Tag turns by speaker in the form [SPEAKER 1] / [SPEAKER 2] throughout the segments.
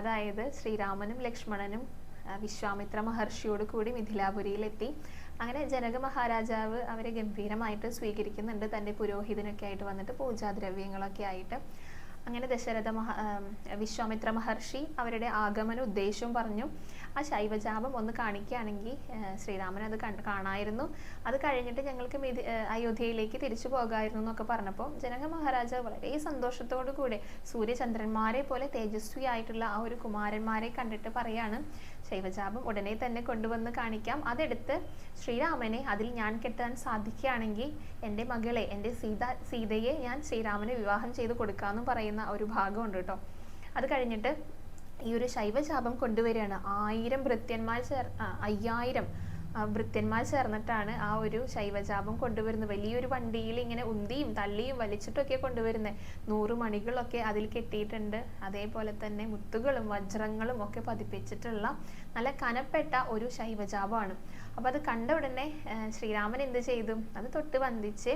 [SPEAKER 1] അതായത് ശ്രീരാമനും ലക്ഷ്മണനും വിശ്വാമിത്ര മഹർഷിയോട് കൂടി മിഥിലാപുരിയിലെത്തി. അങ്ങനെ ജനക മഹാരാജാവ് അവരെ ഗംഭീരമായിട്ട് സ്വീകരിക്കുന്നുണ്ട്. തന്റെ പുരോഹിതനൊക്കെ ആയിട്ട് വന്നിട്ട് പൂജാദ്രവ്യങ്ങളൊക്കെ ആയിട്ട്. അങ്ങനെ ദശരഥ മഹ വിശ്വാമിത്ര മഹർഷി അവരുടെ ആഗമന ഉദ്ദേശവും പറഞ്ഞു. ആ ശൈവജാപം ഒന്ന് കാണിക്കുകയാണെങ്കിൽ ശ്രീരാമൻ അത് കാണായിരുന്നു. അത് കഴിഞ്ഞിട്ട് ഞങ്ങൾക്ക് മിഥി അയോധ്യയിലേക്ക് തിരിച്ചു പോകായിരുന്നു എന്നൊക്കെ പറഞ്ഞപ്പോൾ ജനക മഹാരാജ വളരെ സന്തോഷത്തോടു കൂടെ സൂര്യചന്ദ്രന്മാരെ പോലെ തേജസ്വി ആയിട്ടുള്ള ആ ഒരു കുമാരന്മാരെ കണ്ടിട്ട് പറയാണ് ശൈവജാപം ഉടനെ തന്നെ കൊണ്ടുവന്ന് കാണിക്കാം. അതെടുത്ത് ശ്രീരാമനെ അതിൽ ഞാൻ കെട്ടാൻ സാധിക്കുകയാണെങ്കിൽ എന്റെ മകളെ എന്റെ സീത സീതയെ ഞാൻ ശ്രീരാമനെ വിവാഹം ചെയ്ത് കൊടുക്കാമെന്നും പറയുന്ന ഒരു ഭാഗമുണ്ട് കേട്ടോ. അത് കഴിഞ്ഞിട്ട് ഈ ഒരു ശൈവശാപം കൊണ്ടുവരികയാണ്. ആയിരം ഭൃത്യന്മാർ ചേർ അയ്യായിരം ഭൃത്യന്മാർ ചേർന്നിട്ടാണ് ആ ഒരു ശൈവജാപം കൊണ്ടുവരുന്നത്. വലിയൊരു വണ്ടിയിൽ ഇങ്ങനെ ഉന്തിയും തള്ളിയും വലിച്ചിട്ടൊക്കെ കൊണ്ടുവരുന്നത് നൂറ് മണികളൊക്കെ അതിൽ കെട്ടിയിട്ടുണ്ട്. അതേപോലെ തന്നെ മുത്തുകളും വജ്രങ്ങളും ഒക്കെ പതിപ്പിച്ചിട്ടുള്ള നല്ല കനപ്പെട്ട ഒരു ശൈവജാപമാണ്. അപ്പോൾ അത് കണ്ട ഉടനെ ശ്രീരാമൻ എന്ത് ചെയ്തു? അത് തൊട്ട് വന്ദിച്ച്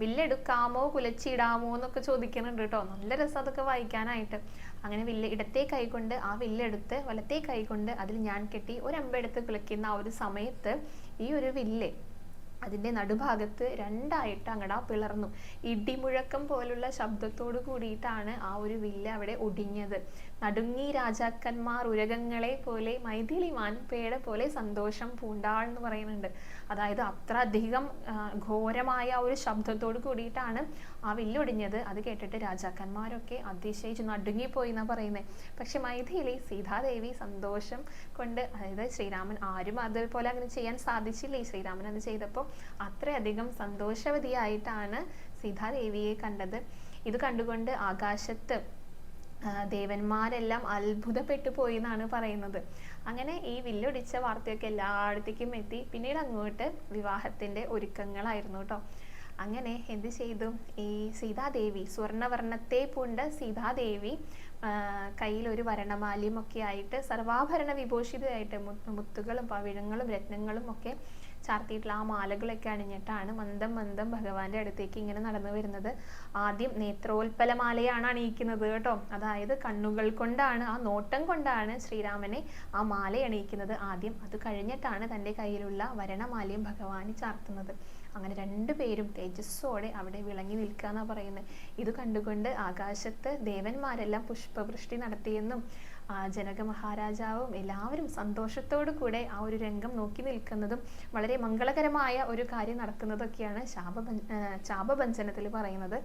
[SPEAKER 1] വില്ലെടുക്കാമോ കുലച്ചിടാമോ എന്നൊക്കെ ചോദിക്കുന്നുണ്ട് കേട്ടോ. നല്ല രസം അതൊക്കെ വായിക്കാനായിട്ട്. അങ്ങനെ വില്ല് ഇടത്തെ കൈകൊണ്ട് ആ വില്ലെടുത്ത് വലത്തെ കൈകൊണ്ട് അതിൽ ഞാൻ കെട്ടി ഒരമ്പെടുത്ത് കുലയ്ക്കുന്ന ആ ഒരു സമയത്ത് ഈ ഒരു വില്ല് അതിന്റെ നടുഭാഗത്ത് രണ്ടായിട്ട് അങ്ങടാ പിളർന്നു. ഇടിമുഴക്കം പോലുള്ള ശബ്ദത്തോട് കൂടിയിട്ടാണ് ആ ഒരു വില്ല് അവിടെ ഒടിഞ്ഞത്. നടുങ്ങി രാജാക്കന്മാർ ഉരകങ്ങളെ പോലെ മൈഥിലിമാൻ പേട പോലെ സന്തോഷം പൂണ്ടാൾ എന്ന് പറയുന്നുണ്ട്. അതായത് അത്ര അധികം ഘോരമായ ഒരു ശബ്ദത്തോട് കൂടിയിട്ടാണ് ആ വില്ലൊടിഞ്ഞത് അത് കേട്ടിട്ട് രാജാക്കന്മാരൊക്കെ അതിശയിച്ച് നടുങ്ങിപ്പോയി എന്നാ പറയുന്നത് പക്ഷെ മൈഥിലി സീതാദേവി സന്തോഷം കൊണ്ട് അതായത് ശ്രീരാമൻ ആരും അതുപോലെ അങ്ങനെ ചെയ്യാൻ സാധിച്ചില്ലേ? ശ്രീരാമൻ അത് ചെയ്തപ്പോൾ അത്രയധികം സന്തോഷവതിയായിട്ടാണ് സീതാദേവിയെ കണ്ടത്. ഇത് കണ്ടുകൊണ്ട് ആകാശത്ത് ദേവന്മാരെല്ലാം അത്ഭുതപ്പെട്ടു പോയി എന്നാണ് പറയുന്നത്. അങ്ങനെ ഈ വില്ലൊടിച്ച വാർത്തയൊക്കെ എല്ലായിടത്തേക്കും എത്തി. പിന്നീട് അങ്ങോട്ട് വിവാഹത്തിന്റെ ഒരുക്കങ്ങളായിരുന്നു കേട്ടോ. അങ്ങനെ എന്ത് ചെയ്തു? ഈ സീതാദേവി സ്വർണവർണത്തെ പൂണ്ട സീതാദേവി കയ്യിൽ ഒരു വരണമാലയും ഒക്കെ ആയിട്ട് സർവാഭരണ വിഭൂഷിതയായിട്ട് മുത്തുകളും പവിഴങ്ങളും രത്നങ്ങളും ഒക്കെ ചാർത്തിയിട്ടുള്ള ആ മാലകളൊക്കെ അണിഞ്ഞിട്ടാണ് മന്ദം മന്ദം ഭഗവാന്റെ അടുത്തേക്ക് ഇങ്ങനെ നടന്നു വരുന്നത്. ആദ്യം നേത്രോൽപ്പല മാലയാണ് അണിയിക്കുന്നത് കേട്ടോ. അതായത് കണ്ണുകൾ കൊണ്ടാണ് ആ നോട്ടം കൊണ്ടാണ് ശ്രീരാമനെ ആ മാല അണിയിക്കുന്നത് ആദ്യം അത് കഴിഞ്ഞിട്ടാണ് തന്റെ കയ്യിലുള്ള വരണമാലയും ഭഗവാന് ചാർത്തുന്നത്. അങ്ങനെ രണ്ടുപേരും തേജസ്സോടെ അവിടെ വിളങ്ങി നിൽക്കുക എന്നാണ് പറയുന്നത് ഇത് കണ്ടുകൊണ്ട് ആകാശത്ത് ദേവന്മാരെല്ലാം പുഷ്പവൃഷ്ടി നടത്തിയെന്നും ജനക മഹാരാജാവും എല്ലാവരും സന്തോഷത്തോടു കൂടെ ആ ഒരു രംഗം നോക്കി നിൽക്കുന്നതും വളരെ മംഗളകരമായ ഒരു കാര്യം നടക്കുന്നതൊക്കെയാണ് ശാപഭ ശാപഭഞ്ജനത്തിൽ പറയുന്നത്.